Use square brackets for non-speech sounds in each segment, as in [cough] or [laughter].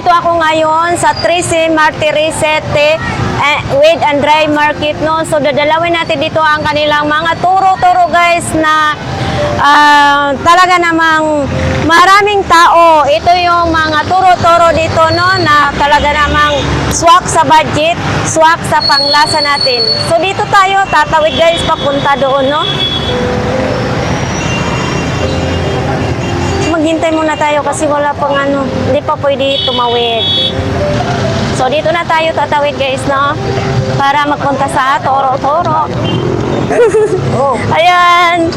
Nandito ako ngayon sa 13 Martirisete eh, with and dry market no. So dadalawin natin dito ang kanilang mga turo-turo guys na ah, talaga namang maraming tao. Ito yung mga turo-turo dito no na talaga namang swak sa budget, swak sa panglasa natin. So dito tayo tatawid guys papunta doon no. Maghintay muna tayo kasi wala pang ano, hindi pa pwede tumawid. So dito na tayo tatawid guys, no? Para magpunta sa Toro-Toro. [laughs] Oh, Ayan!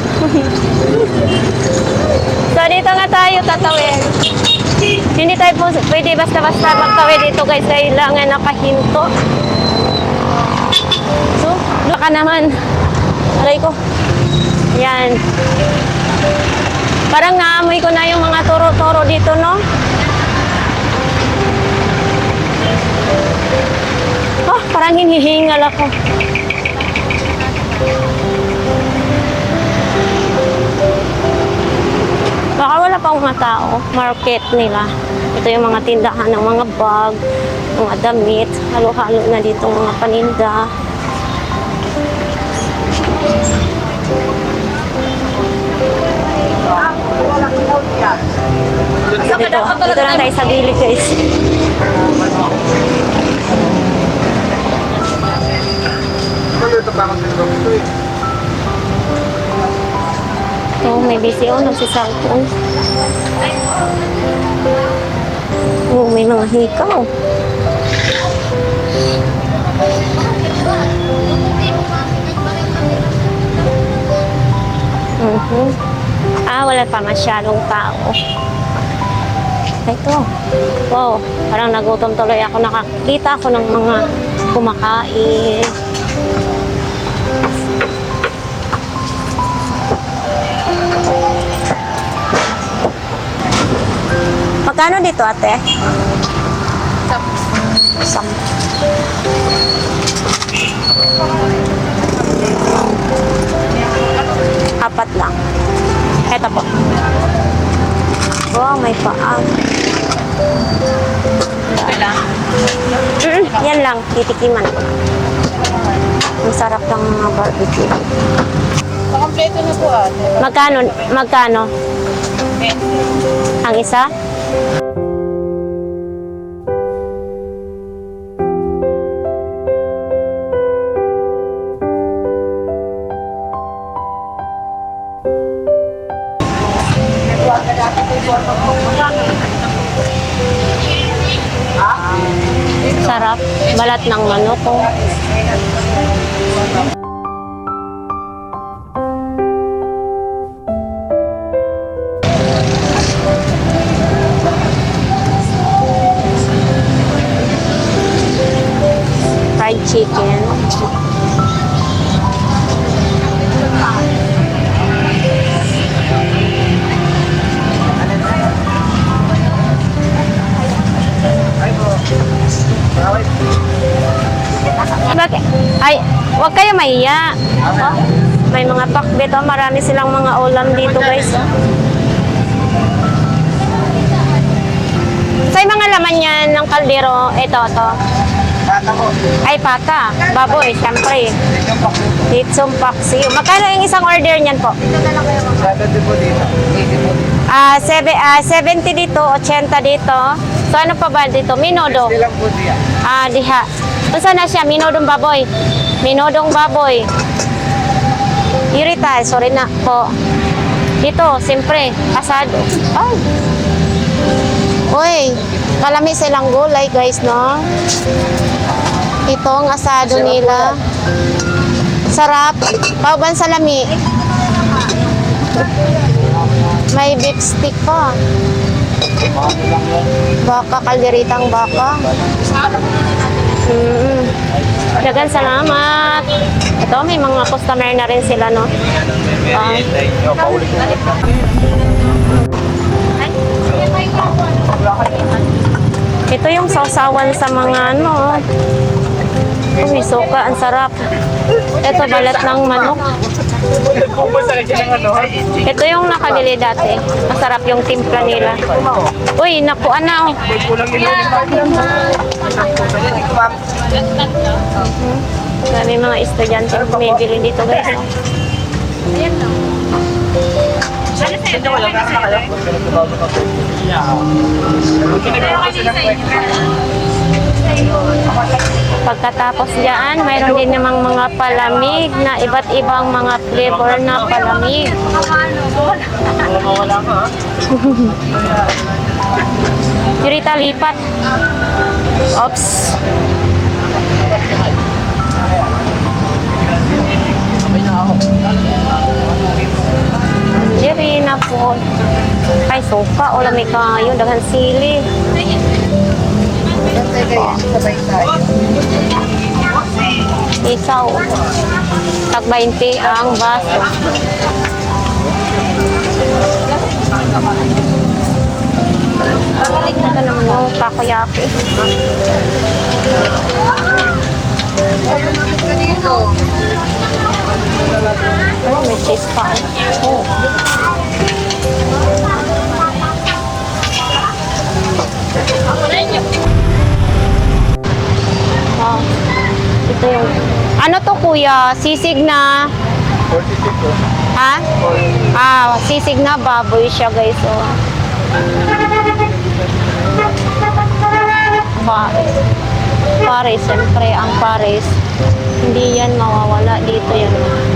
so dito nga tayo tatawid. Hindi tayo po pwede basta-basta magtawid dito guys, kailangan nakahinto. So, baka naman. Aray ko. Ayan. Parang naamoy ko na yung mga toro-toro dito, no? Oh, parang hinihingal ako. Baka wala pang mga tao, market nila. Ito yung mga tindahan ng mga bag, mga damit, halo-halo na dito mga paninda. Dito, dito lang tayo sa gilid guys. Oh, may busy oh, nagsisalpon. Oh, may mga hikaw. Mhm. Ah, wala pa masyadong tao. Ito. Wow, parang nagutom tuloy ako. Nakakita ako ng mga kumakain. Magkano dito, ate? Sam. Apat lang. Ito po. Wow, may paa. Mm, yan lang, titikiman. Ang sarap ng mga barbecue. Kompleto na po ate. Magkano? Magkano? Ang isa? Chicken. Bakit? Ay, huwag kayo mahiya. Oh, may mga pakbet, oh. marami silang mga ulam dito guys. Sa mga laman yan ng kaldero, ito, to. Ay, pata. Baboy, syempre. Ito pa. Ditsum paksiw. Magkano yung isang order niyan po? 70 po dito. 80 po dito. Ah, sebe, ah, 70 dito, 80 dito. So ano pa ba dito? Minodo. Ilang po diya? Ah, diha. Unsa na siya? Minodong baboy. Minodong baboy. Irita, sorry na po. Dito, siyempre, asado. Ay. Uy, kalami silang gulay, guys, no? Ito ang asado nila. Sarap. Pauban sa lami. May beef stick pa. Baka, kalderitang baka. Mm. Dagan salamat. Ito, may mga customer na rin sila, no? Ko. Ito yung sausawan sa mga ano. Uy, suka, ang sarap. Ito, balat ng manok. Ano? Ito yung nakabili dati. Masarap yung timpla nila. Uy, naku, ano. Inunin pa. Marami mga estudyante bumibili dito guys. oh. Pagkatapos diyan, mayroon din namang mga palamig na iba't ibang mga flavor na palamig. Wala [laughs] ka. Yurita, lipat. Oops. Diri na po. Kay soka, o lamig kayo, daghan sili. Kayo, sabay tayo. Isaw. Tag 20 ang baso. Ito naman yung takoyaki. Dito. Oh, may cheese pa. Oh. Oh. Ito yung... Ano to kuya? Sisig na... 42 po. Ha? Ah, sisig na baboy siya guys. Oh. Pares. Pares, siyempre ang pares. Hindi yan mawawala dito yan. Sure.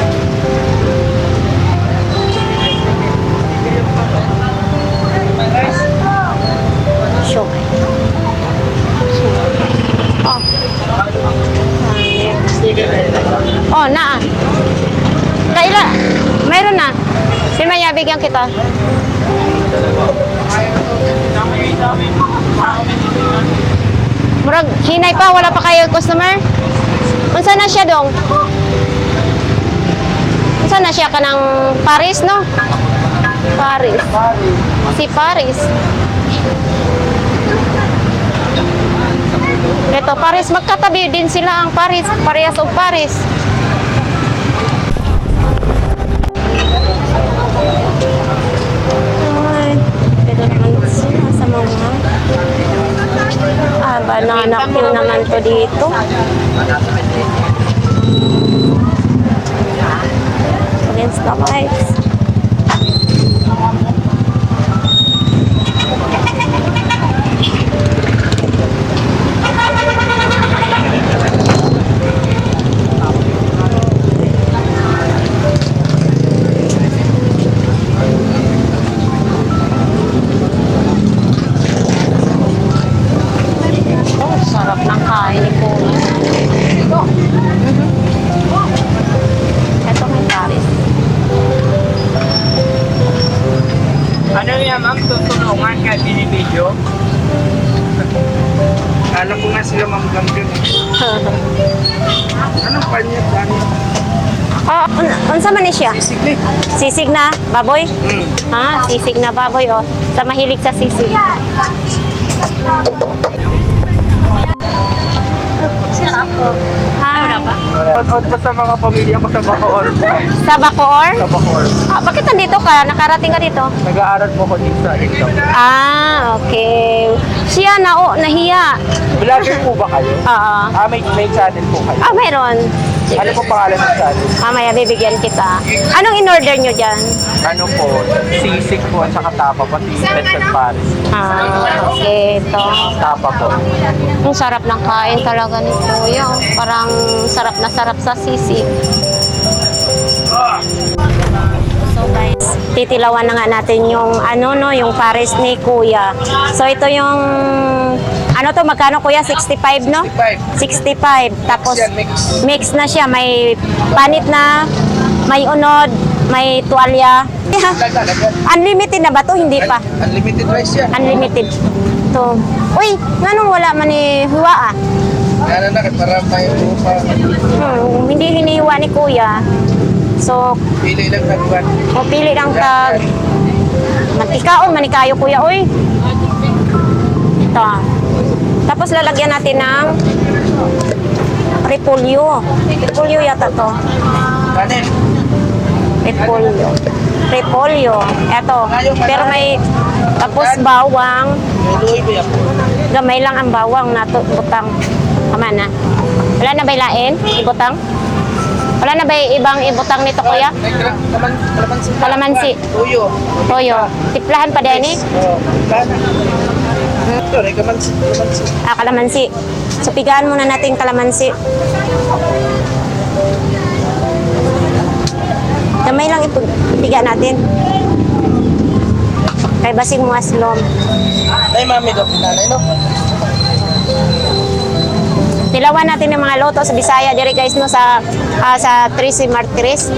Hinay pa, wala pa kayo customer? Unsa na siya dong? Unsa na siya kanang Paris, no? Paris. Si Paris. Ito, Paris. Magkatabi din sila ang Paris. Parehas o Paris. Ay, pero naman sila sa mga... Ah, banana queue naman to dito. Against the lights. Sisig na baboy? Hmm. Ha, sisig na baboy oh. Sa mahilig sa sisig. Ha? Out pa sa mga pamilya ko sa Bacoor. Sa Bacoor? Sa Bacoor. Ah, bakit nandito ka? Nakarating ka dito? Nag-aaral po ko dito sa. Ah, okay. Siya na oh, nahiya. Vlogger po ba kayo? Oo. Ah, may, may channel po kayo. Ah, mayroon. Ano po pangalan ng channel? Mamaya bibigyan kita. Anong in-order nyo dyan? Ano po? Sisig po at saka tapa pati Lechon Paris. Ah, okay. Ito. Tapa po. Ang sarap ng kain talaga ni Kuya. Parang sarap na sarap sa sisig. So guys, titilawan na nga natin yung ano no, yung pares ni Kuya. So ito yung ano to, magkano Kuya? 65 no? 65. 65. Tapos mix. mix na siya, may panit na, may unod, may tuwalya. Unlimited na ba to? Hindi pa. Unlimited rice yan. Unlimited. To. Uy, nganong wala man ni Huwa ah? Ano na, para tayo pa. Hmm, hindi hinihiwa ni Kuya. So, Pili lang kagwan. mapili lang tag mantikaon, manikayo Kuya. Uy. Ito. ah. Tapos lalagyan natin ng repolyo. Repolyo yata to. Kanin. Repolyo. Repolyo. Eto. Pero may tapos bawang. Gamay lang ang bawang na butang. Tama na. Wala na ba lain? Ibutang? Wala na ba ibang ibutang nito kuya? Kalamansi. Kalamansi. Tuyo. Toyo. Tiplahan pa din eh. Oo. Ito, kalamansi. Ah, kalamansi. So, pigaan muna natin kalamansi. Kamay lang ipiga natin. Kay basing mo aslom. Ay, mami daw. Nanay, no? Tilawan natin ng mga loto sa Bisaya dire guys no sa ah, sa Tracy Martires.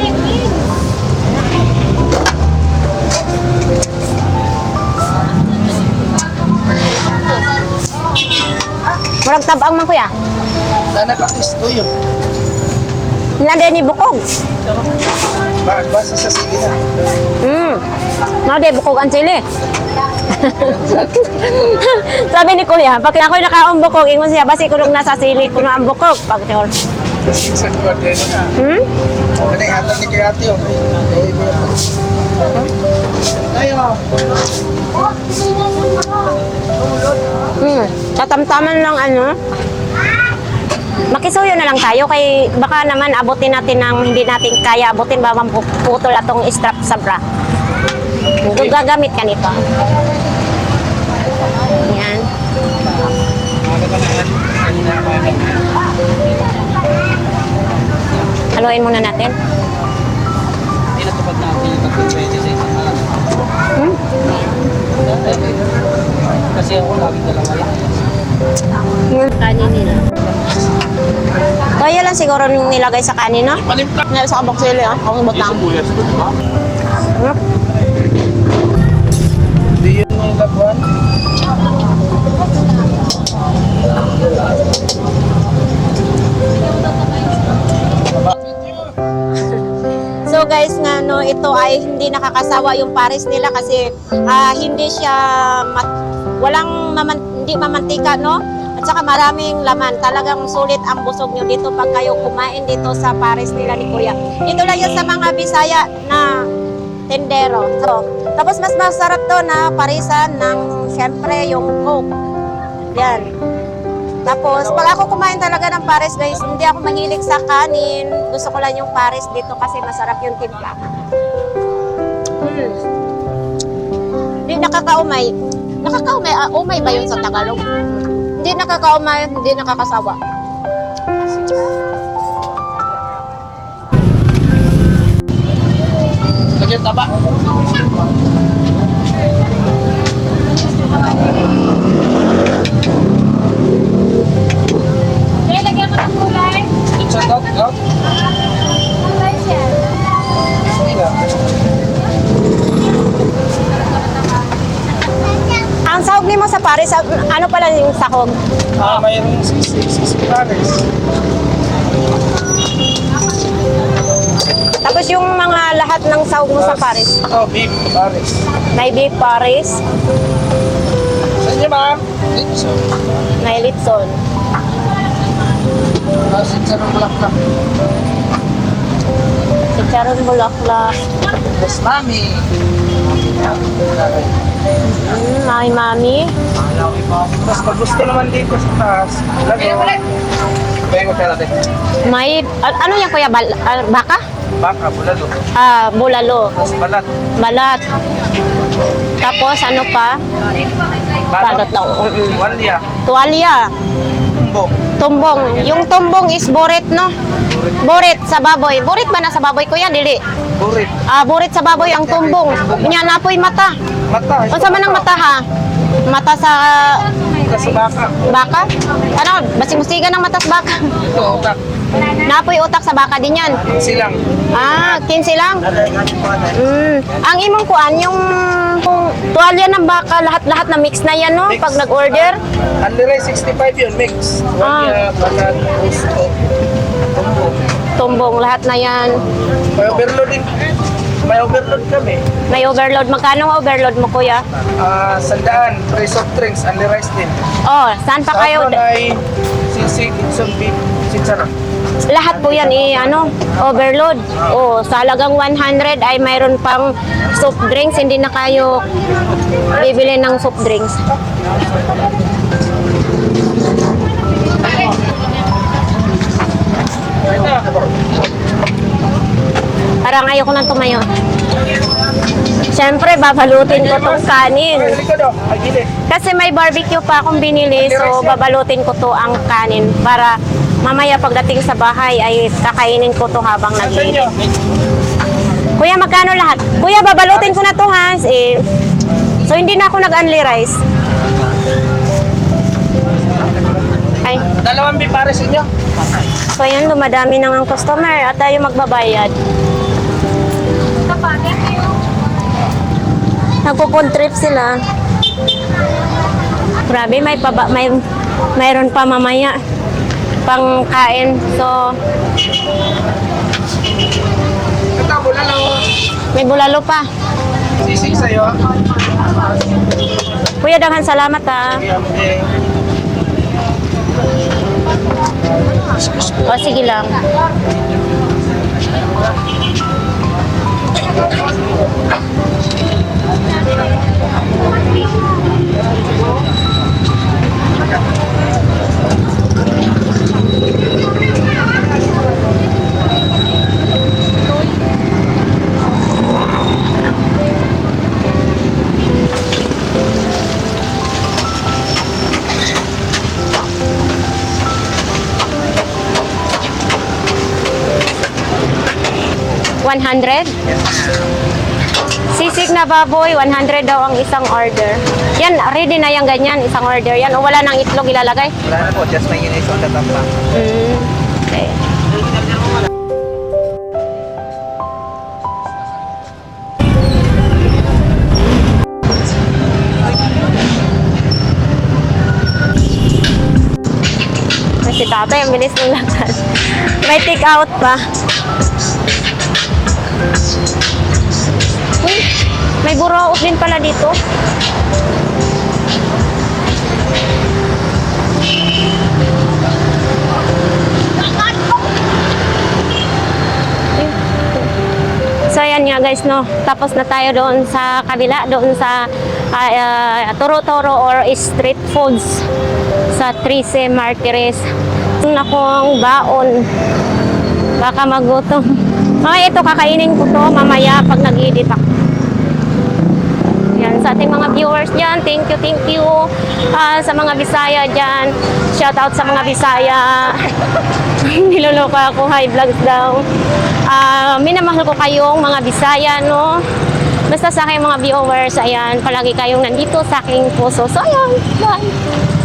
Murag tabang man kuya. Nanay, pakis. Tuyo. Nanda ni bukog. Ba, basa sa sige na. Hmm. De bukog ang chili. [laughs] Sabi ni Kuya, pag ako nakaong bukog, ingon siya, basi kulong nasa sili, kuno ang bukog. Pag Kasi sa kwartero na. hmm? Ano yung hatag ni ate, kuya pa. Ayo. Hmm. Tatamtaman lang ano. Makisuyo na lang tayo kay baka naman abutin natin ng hindi natin kaya abutin ba mamputol atong strap sa bra. Kung gagamit ka nito. Yan. Haluin muna natin. Pinatupad natin yung pag-pwede sa isang araw. Hmm? Kasi ako laging dalawa yan. Kanin nila. Kaya lang siguro nilagay sa kanin, no? Panimpla. Nga sa kabok sili, ah. Ang butang. Hindi nakakasawa yung pares nila kasi ah, hindi siya walang maman- hindi mamantika no. At saka maraming laman. Talagang sulit ang busog nyo dito pag kayo kumain dito sa pares nila ni Kuya. Dito lang yan sa mga Bisaya na tendero. So, tapos mas masarap to na parisan ng syempre yung Coke. Yan. Tapos, pag ako kumain talaga ng pares, guys, hindi ako mahilig sa kanin. Gusto ko lang yung pares dito kasi masarap yung timpla. Mm. Hindi nakakaumay. Nakakaumay, ah, umay ba yun sa Tagalog? Hindi nakakaumay, hindi nakakasawa. Lagyan taba. Lagyan mo ng kulay. It's a dot, sa ah, ano pala yung sahog? Ah, mayroong sisig, sisig pares. Tapos yung mga lahat ng sahog mo sa pares. Oh, beef pares. May beef pares, Sa inyo, ma'am? Dito. may litson. Sa nung bulaklak. Chicharon bulaklak. Tapos, mami. Mm, may mami. Tapos pag gusto naman dito sa taas, lago. Kaya ko pera din. May, ano yan kuya? Bal, ah, baka? Baka, bulalo. Ah, bulalo. Tapos balat. Balat. Tapos ano pa? Balat daw. Mm-mm. Walya. Tuwalya. Tumbong. Tumbong. Yung tumbong is boret, no? Boret sa baboy. Boret ba na sa baboy kuya? Dili. Burit. Ah, boret sa baboy ang tumbong. Nya napoy mata. Mata. Unsa man ang mata ha? Mata sa Ito sa baka. baka? Ano? Basing-musigan ng mata sa baka. Ito, utak. Napoy utak sa baka din yan. Silang. Ah, 15 lang. Mm. Ang imong kuan yung kung tuwalya ng baka, lahat-lahat na mix na yan, no? Mix. Pag nag-order. Unli 65 yun, mix. Ah. Balat, gusto. Tumbong. Tumbong, lahat na yan. May overload din. May overload kami. May overload. Magkano ang overload mo, kuya? Ah, sandaan. Free soft drinks, unli rice din. Oh, saan pa kayo? Sa ay sisig, insong beef. Sarap. Lahat po yan eh, ano, overload. O, sa halagang 100 ay mayroon pang soft drinks. Hindi na kayo bibili ng soft drinks. Parang ayoko nang tumayo. Siyempre, babalutin ko tong kanin. Kasi may barbecue pa akong binili, so babalutin ko to ang kanin para mamaya pagdating sa bahay ay kakainin ko to habang Saan nyo? nag Kuya, magkano lahat? Kuya, babalutin ko na to ha. Eh, so hindi na ako nag-unli rice. Ay, Dalawang bipares inyo. so yun, dumadami nang ang customer at tayo magbabayad. Nagpo-food trip sila. Grabe, may paba, may mayroon pa mamaya pang kain. So, Ito, oh. may bulalo pa. Sisig sa'yo. Kuya, daghan salamat ah. Okay. O, sige lang. One hundred? Na baboy, 100 daw ang isang order. Yan, ready na yung ganyan, isang order yan. O wala nang itlog ilalagay? Wala na po, just mayonnaise on the top lang. Mm. Okay. Ay, Si tatay, ang bilis ng lakad. May take out pa. May buraot din pala dito. So ayan nga guys no, tapos na tayo doon sa kabila, doon sa ah, ah, Toro-Toro or street foods sa Trice Martires. Nakong baon, baka magutom. [laughs] Mga ito, kakainin ko to mamaya pag nag-edit ako. Sa ating mga viewers dyan, thank you, thank you. Ah, sa mga Bisaya dyan, shout out sa mga Bisaya. [laughs] Niloloka ako, high vlogs daw. Ah, minamahal ko kayong mga Bisaya, no? Basta sa aking mga viewers, ayan, palagi kayong nandito sa aking puso. So, ayan, bye!